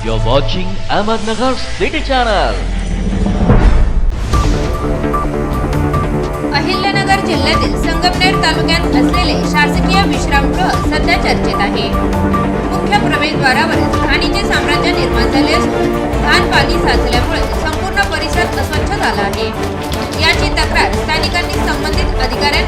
You're watching Ahmednagar City Channel. Ahilyanagar जिल्ह्यातील संगमनेर तालुक्यात असलेले शासकीय विश्रामगृह सध्या चर्चेत आहे मुख्य प्रवेशद्वारावरच घाणीचे साम्राज्य निर्माण झाले असून घाण पाणी साचल्यामुळे संपूर्ण परिसर अस्वच्छ झाला आहे याची तक्रार स्थानिकांनी संबंधित अधिकाऱ्यांना